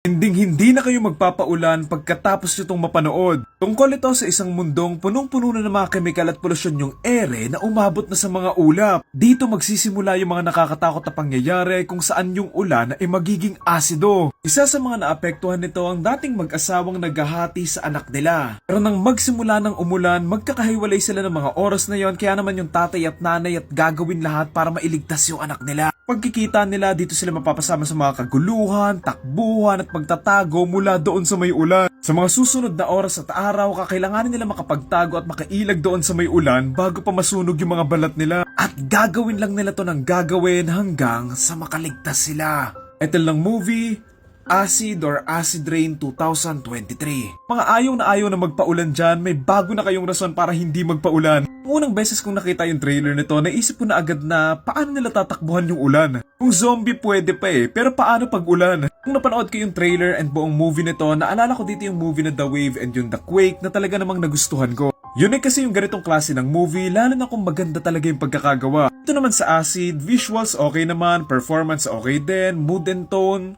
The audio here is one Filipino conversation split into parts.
Hinding-hindi na kayo magpapaulan pagkatapos nyo itong mapanood. Tungkol ito sa isang mundong punong-puno na ng mga kemikal at polusyon yung ere na umabot na sa mga ulap. Dito magsisimula yung mga nakakatakot na pangyayari kung saan yung ulan ay magiging asido. Isa sa mga naapektuhan nito ang dating mag-asawang naghahati sa anak nila. Pero nang magsimula ng umulan, magkakahiwalay sila ng mga oras na yon kaya naman yung tatay at nanay at gagawin lahat para mailigtas yung anak nila. Pagkikita nila, dito sila mapapasama sa mga kaguluhan, takbuhan at pagtatago mula doon sa may ulan. Sa mga susunod na oras at araw, kakailanganin nila makapagtago at makailag doon sa may ulan bago pa masunog yung mga balat nila. At gagawin lang nila to ng gagawin hanggang sa makaligtas sila. Ito lang movie, Acid or Acid Rain 2023. Mga ayaw na ayaw na magpaulan dyan, may bago na kayong rason para hindi magpaulan. Unang beses kong nakita yung trailer nito, naisip ko na agad na paano nila tatakbuhan yung ulan. Kung zombie pwede pa eh, pero paano pag ulan? Kung napanood ko yung trailer and buong movie nito, naalala ko dito yung movie na The Wave and yung The Quake na talaga namang nagustuhan ko. Ay kasi yung ganitong klase ng movie, lalo na kung maganda talaga yung pagkakagawa. Ito naman sa Acid, visuals okay naman, performance okay din, mood and tone,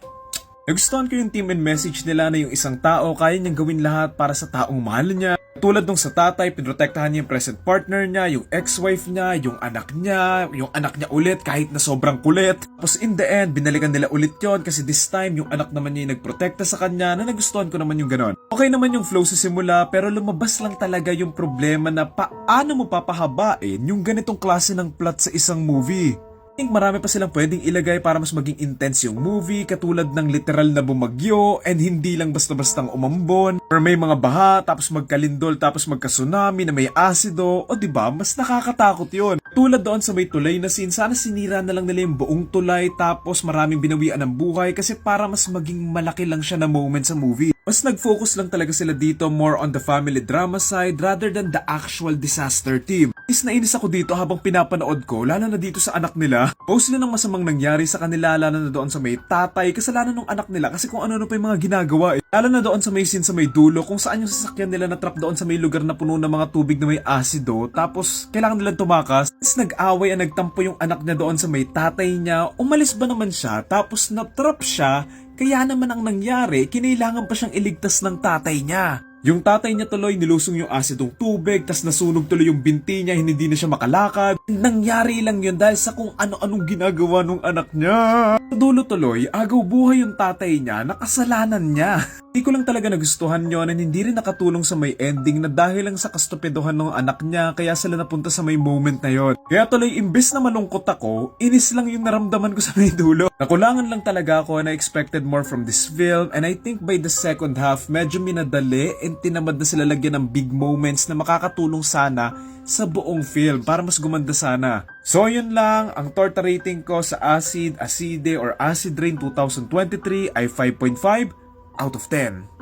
Nagustuhan ko yung team and message nila na yung isang tao kaya niyang gawin lahat para sa taong mahal niya. Tulad nung sa tatay, pinrotektahan niya yung present partner niya, yung ex-wife niya, yung anak niya, yung anak niya ulit kahit na sobrang kulit. Tapos in the end, binalikan nila ulit yon kasi this time yung anak naman niya yung nagprotekta sa kanya na nagustuhan ko naman yung ganon. Okay naman yung flow sa simula pero lumabas lang talaga yung problema na paano mo papahabain yung ganitong klase ng plot sa isang movie. Think marami pa silang pwedeng ilagay para mas maging intense yung movie katulad ng literal na bumagyo and hindi lang basta-bastang umambon or may mga baha tapos magkalindol tapos magka-tsunami na may asido o di ba mas nakakatakot yon. Tulad doon sa may tulay na scene sana sinira na lang nila yung buong tulay tapos maraming binawian ng buhay kasi para mas maging malaki lang siya na moment sa movie. Mas nag-focus lang talaga sila dito more on the family drama side rather than the actual disaster team. Is na inis ako dito habang pinapanood ko, lalo na dito sa anak nila. Post nila ng masamang nangyari sa kanila, lalo na doon sa may tatay, kasalanan ng anak nila kasi kung ano-ano pa yung mga ginagawa eh. Lalo na doon sa may scene sa may dulo, kung saan yung sasakyan nila na trap doon sa may lugar na puno ng mga tubig na may asido, tapos kailangan nilang tumakas. Tapos nag-away at nagtampo yung anak niya doon sa may tatay niya, umalis ba naman siya, tapos na-trap siya, kaya naman ang nangyari, kinailangan pa siyang iligtas ng tatay niya. Yung tatay niya tuloy nilusong yung asidong tubig, tas nasunog tuloy yung binti niya, hindi na siya makalakad. Nangyari lang yun dahil sa kung ano-anong ginagawa nung anak niya. Sa dulo tuloy, agaw buhay yung tatay niya, nakasalanan niya. Hindi ko lang talaga nagustuhan yon and hindi rin nakatulong sa may ending na dahil lang sa kastupidohan ng anak niya kaya sila napunta sa may moment na yon. Kaya tuloy imbes na malungkot ako, inis lang yung naramdaman ko sa may dulo. Nakulangan lang talaga ako na expected more from this film and I think by the second half medyo minadali and tinamad na sila lagyan ng big moments na makakatulong sana sa buong film para mas gumanda sana. So yun lang, ang torta rating ko sa Acid, Acide or Acid Rain 2023 ay 5.5 out of 10.